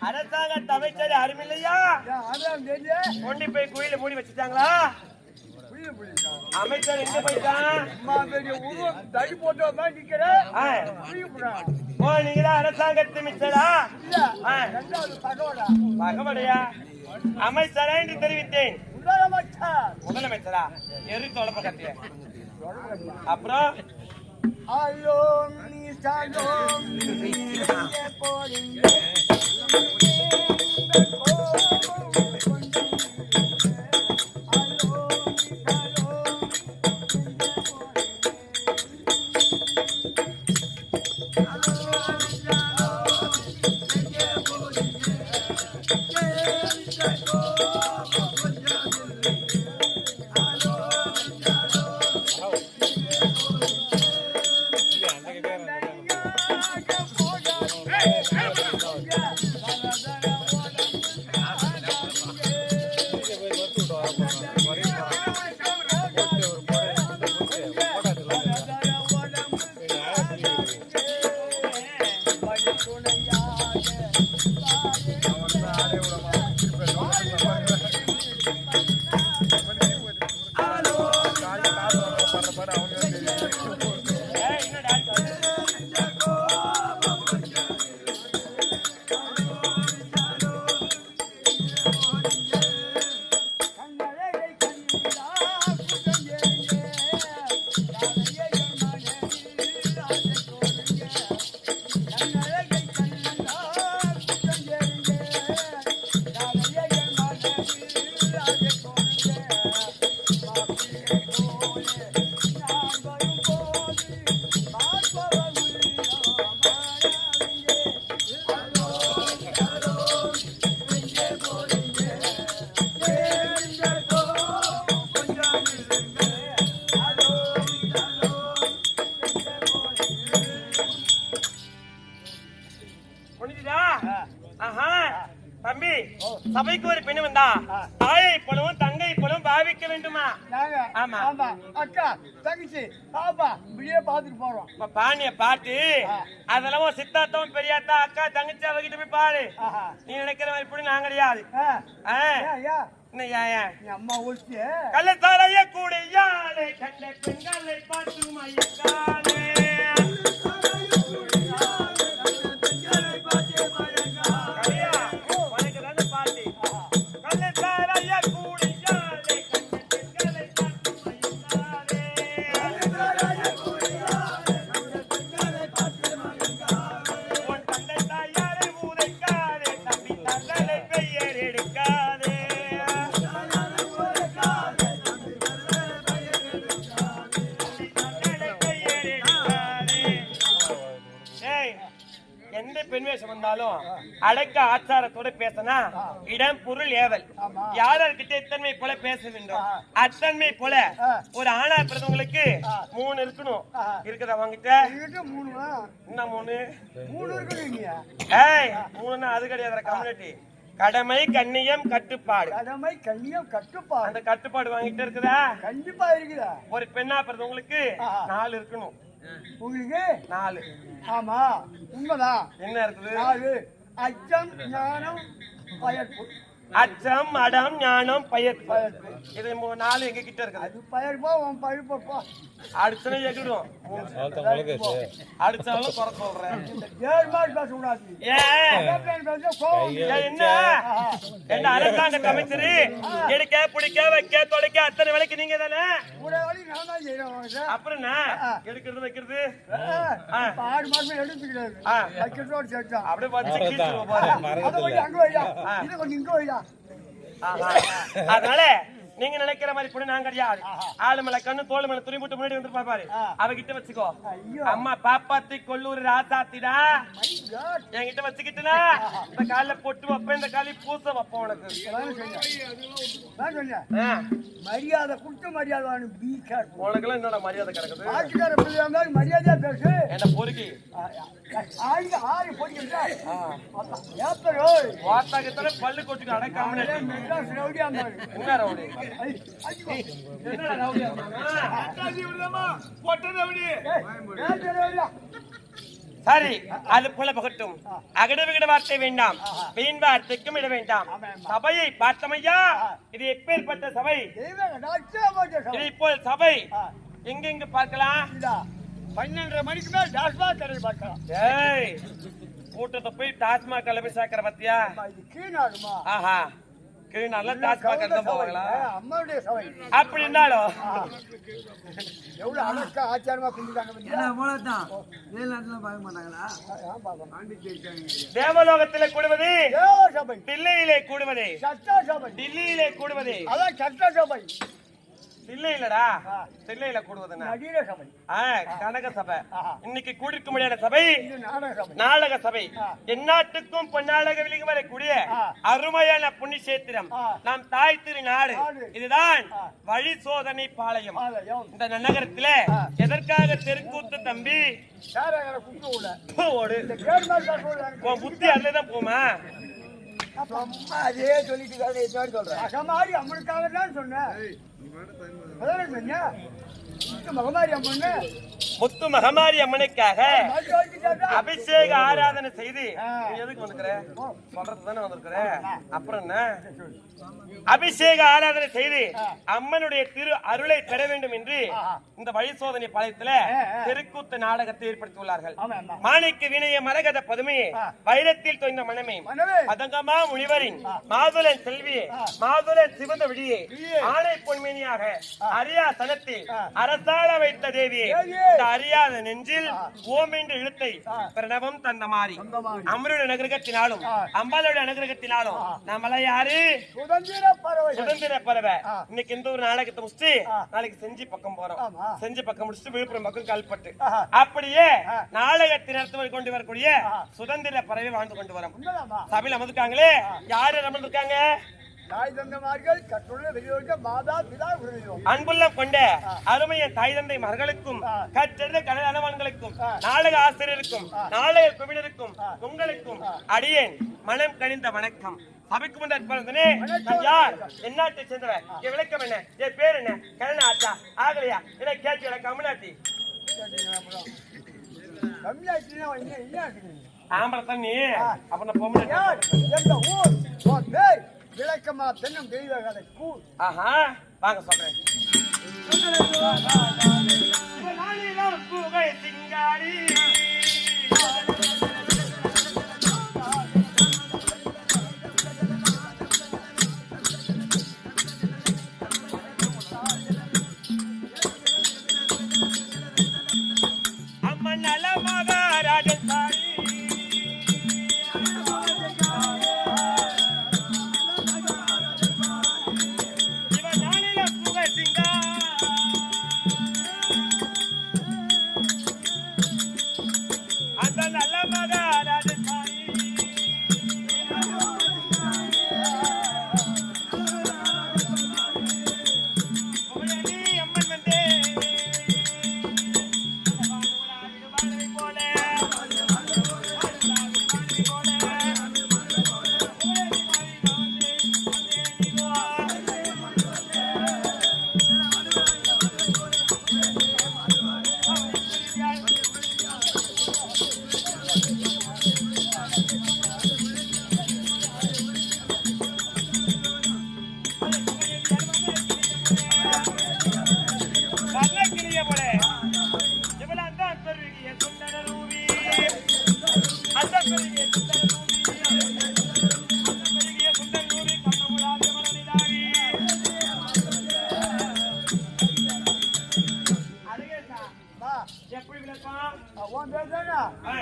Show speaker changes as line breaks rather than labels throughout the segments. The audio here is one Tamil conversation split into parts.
அரசாங்க அமைச்சர் அருமில்லையா கொண்டு போய் குயில மூடி வச்சுட்டாங்களா? அமைச்சர் எங்க போயிட்டான்?
தடி போட்ட நிக்கிறேன்
ஓ நீங்களா அரசாங்கத்து மிச்சரா பகவடையா அமைச்சரா என்று தெரிவித்தேன்.
முதலமைச்சர்.
எரி தொலைப்ப கத்திய அப்புறம்?
ஐயோ நீ சாலோம் நீ போறீங்க எங்கள்
சபைக்கு ஒரு பெண்ணு வந்தா தாயை போலவும் தங்கை போலவும் பாவிக்க வேண்டுமா? ஆமா.
ஆமா. அக்கா தங்கச்சி பாப்பா இப்படியே பாத்துட்டு போறோம்.
இப்ப பாணிய பாட்டு அதெல்லாம் சித்தாத்தம் பெரியாத்தா அக்கா தங்கச்சி அவகிட்ட போய் பாரு. நீ நினைக்கிற மாதிரி இப்படி நான் கிடையாது.
அம்மா ஒழிச்சு
கள்ளத்தாரைய கூடியாலே கண்ட பெண்களை பார்த்து மயக்காலே அடக்க ஆச்சாரத்தோட பேசினா இடம் பொருள் ஏவல்.
ஆமா.
யார்கிட்ட இத்தன்மை போல பேச வேண்டும் அத்தன்மை போல. ஒரு ஆணா பிறந்தவங்களுக்கு மூணு இருக்கணும். இருக்குதா வாங்கிட்ட. என்ன மூணு?
மூணு
ஏய் மூணுன்னா அது கிடையாது கம்யூனிட்டி கடமை கண்ணியம் கட்டுப்பாடு.
கடமை கண்ணியம் கட்டுப்பாடு.
அந்த கட்டுப்பாடு வாங்கிட்டு இருக்குதா?
கண்டிப்பா இருக்குதா?
ஒரு பெண்ணா பிறந்தவங்களுக்கு. நாலு இருக்கணும்.
உங்களுக்கு?
நாலு.
ஆமா. உண்மைதான்.
என்ன இருக்குது?
நாலு. அச்சம் ஞானம் பயர்ப்பு
அச்சம் அடம் ஞானம் பயர்
பயர்ப்பு
இது நாலு எங்க கிட்ட இருக்குது.
அது பயர்ப்பா உன் பழுப்பப்பா.
அடுத்தன எகிடும் அடுத்தாலும் குறை சொல்றேன்.
இந்த ஏழு மாதிரி பேச
ஏன் என்ன? என்ன அரசாங்க அமைச்சரு எடுக்க பிடிக்க வைக்க தொலைக்க அத்தனை வேலைக்கு நீங்க தானே. அப்புறம் என்ன? எடுக்கிறது வைக்கிறது?
ஆ, இப்ப ஆறு மாசம் எடுத்துக்கிறாரு
ஆ.
வைக்கிறதோடு சேர்த்தான்
அப்படியே வந்து கீழ்ச்சிருவோம் பாரு.
அதை கொஞ்சம் அங்க வைடா. இதை கொஞ்சம் இங்க வைடா.
ஆஹா. அதனால நீங்க நினைக்கிற மாதிரி பொண்ணு நான் கிடையாது. ஆளு மேல கண்ணு தோல் மேல துணி போட்டு முன்னாடி வந்து பாரு
ஆ.
அவகிட்ட வச்சுக்கோ.
ஐயோ.
அம்மா பாப்பாத்தி கொல்லூர் ராசாத்திடா
மை காட்
என்கிட்ட வச்சுக்கிட்டுனா இந்த காலில் பொட்டு வைப்பேன் இந்த காலி பூச வைப்பேன் உனக்கு.
மரியாதை கொடுத்து மரியாதை
உனக்கெல்லாம் என்னோட மரியாதை கிடக்குது?
ஆட்சிக்கார பிள்ளையா இருந்தாலும் மரியாதையா பேசு.
என்ன பொறுக்கி.
ஆயுத ஆறு
வார்த்தாக்கத்தால பல்லு கொட்டுக்கு அடக்காம ரவுடி ரவுடி? சரி அது போல பகட்டும். அகட விகட வார்த்தை வேண்டாம். வீண் வார்த்தைக்கும் இட வேண்டாம். சபையை பார்த்தமையா. இது எப்பேற்பட்ட சபை? இதை போல் சபை. எங்கெங்கு பார்க்கலாம்?
பன்னெண்டரை மணிக்கு மேல் டாஸ்மாக் கடை பார்க்கலாம்.
ஏய் கூட்டத்தை போய் டாஸ்மாக் கிளம்பி சேர்க்கிற பத்தியா ஆஹா. டாஸ்மாக்
கவுந்த
தான்
சபை.
போவாங்களா
அம்மாவுடைய சபை
அப்படி இருந்தாலும்.
ஆ. எவ்வளவு அழகா ஆச்சாரமா கும்பிட்டாங்க?
போலதான் வெளிநாட்டுல பார்க்க மாட்டாங்களா?
ஆ, பாப்பா.
தேவலோகத்திலே கூடுவது
தேவ சபை.
தில்லையிலே கூடுவது.
சட்ட சபை
டில்லியிலே கூடுவது.
அதான் சட்ட சபை நடிகர சபை
ஆ, கனக சபை. இன்னைக்கு கூடிருக்க முடியாத சபை.
இது நாடக சபை.
எந்நாட்டுக்கும் பொன்னாடக விளிங்கு வரக்கூடிய. அருமையான புண்ணியசேத்திரம். நம் தாய் திரு நாடு. இதுதான். வழி சோதனை பாளையம். இந்த நன்னகரத்துல
ஆ.
எதற்காக தெருக்கூத்து தம்பி? புத்தி அதுலதான் போமா
அதே சொல்லிட்டு சொல்றேன். அகமாரி அம்மனுக்காக தான் சொன்னேன் அதானே சொன்னேன் இந்த மகமாரி அம்மன்னு
முத்து மகமாரி அம்மனுக்காக அபிஷேக ஆராதனை செய்து. எதுக்கு அப்புறம் என்ன? அபிஷேக ஆராதனை செய்து அம்மனுடைய திரு அருளை பெற வேண்டும் என்று. இந்த வழி சோதனை பாளையத்துல. தெருக்கூத்து நாடகத்தை ஏற்படுத்தியுள்ளார்கள். மாணிக்க வினய மரகத பதுமையே. வைரத்தில் தொய்ந்த மனமே. பதங்கமா முனிவரின் மாதுளன் செல்வியே. மாதுளன் சிவந்த விழியே. ஆணை பொன்மேனியாக அரியா சனத்தில். அரசாள வைத்த. இந்த அறியாத நெஞ்சில் ஓம் என்ற இழுத்தை. பிரணவம் தந்த மாறி. அமருடைய அனுகிரகத்தினாலும்
ஆ.
அம்பாளுடைய அனுகிரகத்தினாலும் நம்மள யாரு
சுதந்திர பறவை.
இன்னைக்கு இந்த ஒரு நாடகத்தை முடிச்சுட்டு
ஆ.
நாளைக்கு செஞ்சி பக்கம் போறோம். செஞ்சி பக்கம் முடிச்சுட்டு விழுப்புரம் பக்கம் கல்பட்டு. அப்படியே
ஆ.
நாடகத்தை நடத்தி கொண்டு வரக்கூடிய. சுதந்திர பறவை வாழ்ந்து கொண்டு வரோம் சபையில் அமர்ந்திருக்காங்களே யாரு அமர்ந்திருக்காங்க
தாய் தந்தமார்கள் கற்றுள்ள வெளியோட்ட மாதா பிதா விருதுவோம்
அன்புள்ளம் கொண்ட. அருமைய தாய் தந்தை மர்களுக்கும்
ஆ.
கற்றெடுத்த கடல் அளவான்களுக்கும்
ஆ.
நாடக ஆசிரியருக்கும் நாடக குவினருக்கும் உங்களுக்கும் அடியேன் மனம் கனிந்த வணக்கம். சபைக்கு முன்
வணக்கம்.
யார்? எந்நாட்டை சேர்ந்தவன் என் விளக்கம் என்ன? என் பேர் என்ன? கருணா ஆச்சா ஆகலையா? இல்லை கேட்டு எனக்கு கம்னாட்டி
தமிழ்நாட்டினா என்ன என்ன ஆக்குறீங்க?
ஆம்பளை தண்ணி.
ஆ.
அப்ப நான்
யார்? எந்த ஊர்? விளக்கமா தென்னம் தெய்வ கதை கூர்
ஆஹா வாங்க சொல்றேன் புகை சிங்காரி எப்படி விளக்கம்?
உன் பேர் தானே
ஆ,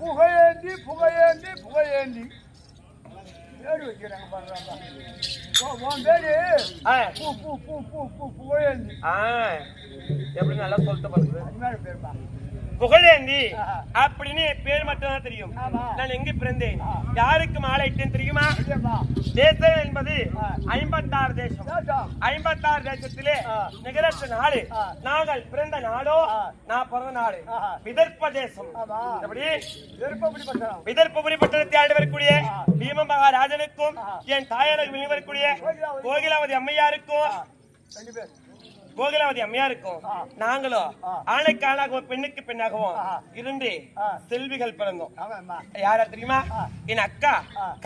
புகையேந்தி புகையேந்தி புகையேந்தி. பேர் வைக்கிறாங்க பாருங்க உன் பேரு?
ஆ,
பூ பூ பூ பூ பூ புகையேந்தி.
ஆ, எப்படி நல்லா சொல்லிட்டு பாருங்க
பேருப்பா.
புகழேந்தி. அப்படின்னு பேர் மட்டும் தான் தெரியும். நான் எங்க பிறந்தேன். யாருக்கு மாலை இட்டேன் தெரியுமா தேசம் என்பது. ஐம்பத்தாறு தேசம் ஐம்பத்தாறு தேசத்திலே. நிகரற்ற நாடு. நாங்கள் பிறந்த நாடோ. நான் பிறந்த நாடு. விதர்ப்ப தேசம்
பண்றான்
விதர்ப்பபுரி பட்டணத்தை ஆண்டு வரக்கூடிய. பீம மகாராஜனுக்கும். என் தாயாருக்கு வரக்கூடிய.
கோகிலாவதி
அம்மையாருக்கும்
ரெண்டு பேர்
கோகிலாவதி அம்மையாருக்கும் நாங்களும் ஆணைக்கு ஆணாகவும் பெண்ணுக்கு பெண்ணாகவும் இருந்து செல்விகள் பிறந்தோம். யாரா தெரியுமா? என் அக்கா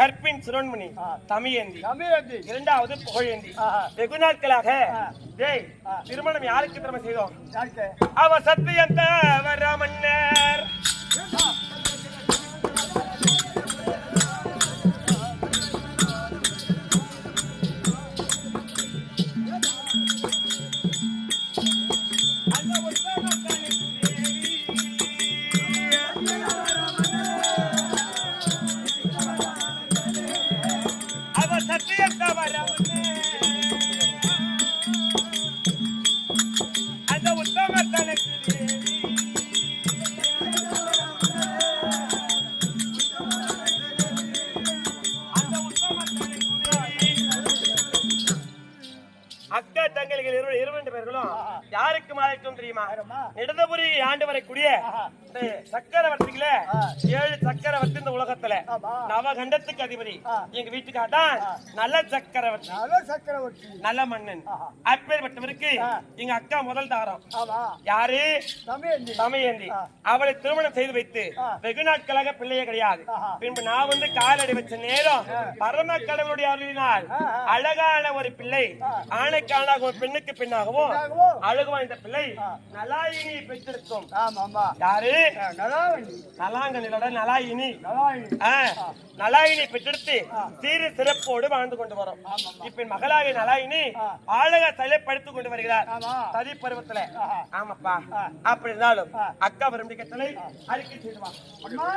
கற்பின் சுரண்மணி தமிழேந்தி. இரண்டாவது புகழேந்தி. வெகு நாட்களாக டேய் திருமணம் யாருக்கு திருமணம் செய்தோம்? அவ சத்தியந்த ராமன்னர் அந்த அக்கா தங்களைகள் இரு இரண்டு பேர்களும் யாருக்கு மாறிக்கும் தெரியுமா இடதுபுரி ஆண்டு வரக்கூடிய இந்த சக்கரவர்த்திகள ஏழு சக்கரவர்த்தி இந்த உலகத்துல. நவகண்டத்துக்கு அதிபதி. எங்க வீட்டுக்காக தான் நல்ல சக்கரவர்த்தி.
நல்ல சக்கரவர்த்தி.
நல்ல மன்னன். அப்பேற்பட்டவருக்கு எங்க அக்கா முதல் தாரம். யாரு? சமயந்தி. அவளை திருமணம் செய்து வைத்து வெகு நாட்களாக பிள்ளையே கிடையாது. பின்பு நான் வந்து காலடி வச்ச நேரம் பரம கடவுளுடைய அருளினால் அழகான ஒரு பிள்ளை ஆணைக்கானாக ஒரு பெண்ணுக்கு பெண்ணாகவும்
ஆகவும்.
அழகு வாய்ந்த பிள்ளை நலாயினி
ஆமாம்மா.
யாரு?
நலாவணி.
நலாங்கனிலோட நலாயினி. பெற்றெடுத்து சீரு சிறப்போடு வாழ்ந்து கொண்டு வரோம். இப்ப என் மகளாகிய நலாயினி ஆழக தலைப்படுத்திக் கொண்டு வருகிறார். சதி பருவத்துல. ஆமாப்பா. அப்படி இருந்தாலும் அக்கா கட்டளை அறிக்கை செய்துவா
அம்மா!